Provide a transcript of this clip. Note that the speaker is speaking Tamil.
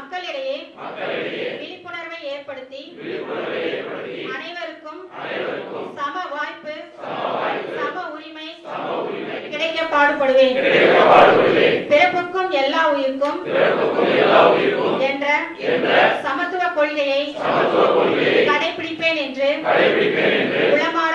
மக்களிடையே விழிப்புணர்வை ஏற்படுத்தி அனைவருக்கும் சம வாய்ப்பு சம உரிமை கிடைக்க பாடுபடுவேன். பிறப்புக்கும் எல்லா உயிருக்கும் என்ற சமத்துவ கொள்கையை கடைபிடிப்பேன் என்று உளமாற